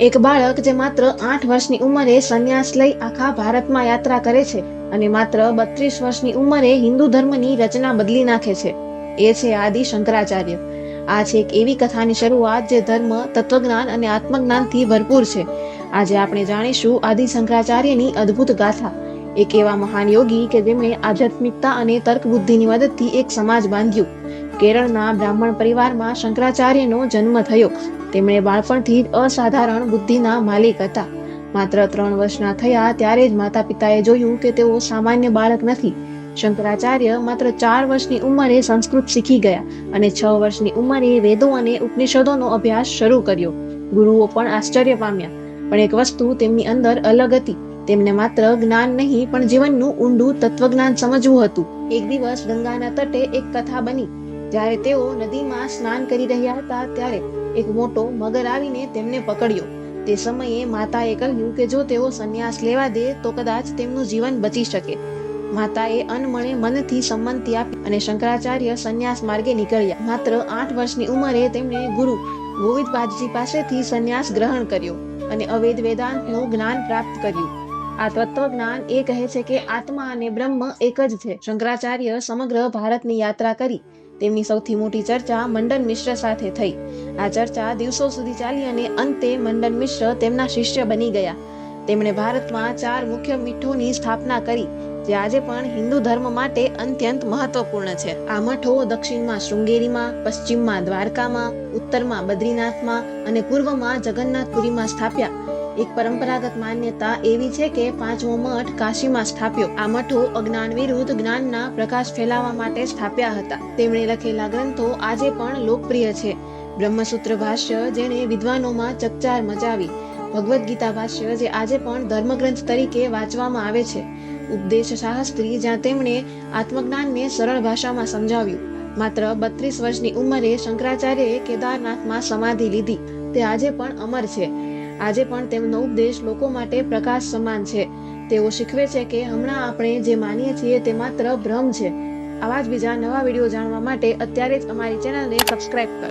એક બાળક જે માત્ર આઠ વર્ષની ઉંમરે સંન્યાસ લઈ આખા ભારતમાં યાત્રા કરે છે અને માત્ર બત્રીસ વર્ષની ઉંમરે હિન્દુ ધર્મની રચના બદલી નાખે છે. એ છે આદિ શંકરાચાર્ય. આ છે એક એવી કથાની શરૂઆત જે ધર્મ, તત્વજ્ઞાન અને આત્મજ્ઞાનથી ભરપૂર છે. આજે આપણે જાણીશું આદિ શંકરાચાર્યની અદ્ભુત ગાથા. એક એવા મહાન યોગી કે જેમણે આધ્યાત્મિકતા અને તર્ક બુદ્ધિની મદદથી એક સમાજ બાંધ્યું. કેરળના બ્રાહ્મણ પરિવારમાં શંકરાચાર્યનો જન્મ થયો. તેમણે બાળપણથી જ અસાધારણ બુદ્ધિના માલિક હતા. માત્ર ત્રણ વર્ષના થયા ત્યારે જ માતા પિતાએ જોયું કે તેઓ સામાન્ય બાળક નથી. શંકરાચાર્ય માત્ર ચાર વર્ષની ઉંમરે સંસ્કૃત શીખી ગયા અને છ વર્ષની ઉંમરે વેદો અને ઉપનિષદોનો અભ્યાસ શરૂ કર્યો. ગુરુઓ પણ આશ્ચર્ય પામ્યા. પણ એક વસ્તુ તેમની અંદર અલગ હતી. તેમને માત્ર જ્ઞાન નહીં, પણ જીવનનું ઊંડું તત્વજ્ઞાન સમજવું હતું. એક દિવસ ગંગાના તટે એક કથા બની. જ્યારે તેઓ નદીમાં સ્નાન કરી રહ્યા હતા, ત્યારે એક મોટો મગર આવીને તેમને પકડ્યો. તે સમયે માતાએ કહ્યું કે જો તેઓ સંન્યાસ લેવા દે, તો કદાચ તેમનું જીવન બચી શકે. માતાએ અનમણે મનથી સંમતિ આપી અને શંકરાચાર્ય સંન્યાસ માર્ગે નીકળ્યા. માત્ર આઠ વર્ષની ઉંમરે તેમણે ગુરુ ગોવિંદપાદજી પાસેથી સંન્યાસ ગ્રહણ કર્યો અને અવેદ વેદાંતનું જ્ઞાન પ્રાપ્ત કર્યું. આ તત્વજ્ઞાન એ કહે છે કે આત્મા અને બ્રહ્મ એક જ છે. શંકરાચાર્ય સમગ્ર ભારતની યાત્રા કરી તેમની સૌથી મોટી ચર્ચા મંડન મિશ્ર સાથે થઈ. આ ચર્ચા દિવસો સુધી ચાલી અને અંતે મંડન મિશ્ર તેમના શિષ્ય બની ગયા. તેમણે ભારતમાં ચાર મુખ્ય મઠોની સ્થાપના કરી, જે આજે પણ હિન્દુ ધર્મ માટે અત્યંત મહત્વપૂર્ણ છે. આ મઠો દક્ષિણમાં શૃંગેરીમાં, પશ્ચિમમાં દ્વારકામાં, ઉત્તરમાં બદ્રીનાથમાં અને પૂર્વમાં જગન્નાથપુરીમાં સ્થાપ્યા. એક પરંપરાગત માન્યતા એવી છે કે પાંચમો મઠ કાશીમાં સ્થાપ્યો. આ મઠો અજ્ઞાન વિરુદ્ધ જ્ઞાનના પ્રકાશ ફેલાવવા માટે સ્થાપ્યા હતા. તેમણે લખેલા ગ્રંથો આજે પણ લોકપ્રિય છે. બ્રહ્મસૂત્ર ભાષ્ય જેણે વિદ્વાનોમાં ચકચાર મચાવી. ભગવદ્ ગીતા ભાષ્ય જે આજે પણ ધર્મગ્રંથ તરીકે વાંચવામાં આવે છે. ઉપદેશ શાસ્ત્રી જ્યાં તેમણે આત્મજ્ઞાનને સરળ ભાષામાં સમજાવ્યું. માત્ર બત્રીસ વર્ષની ઉંમરે શંકરાચાર્યએ કેદારનાથમાં સમાધિ લીધી. તે આજે પણ અમર છે. આજે પણ તેમનો ઉપદેશ લોકો માટે પ્રકાશ સમાન છે. તેઓ શીખવે છે કે હમણાં આપણે જે માનીએ છીએ તે માત્ર ભ્રમ છે. આવા જ બીજા નવા વીડિયો જાણવા માટે અત્યારે જ અમારી ચેનલને સબસ્ક્રાઇબ કરો.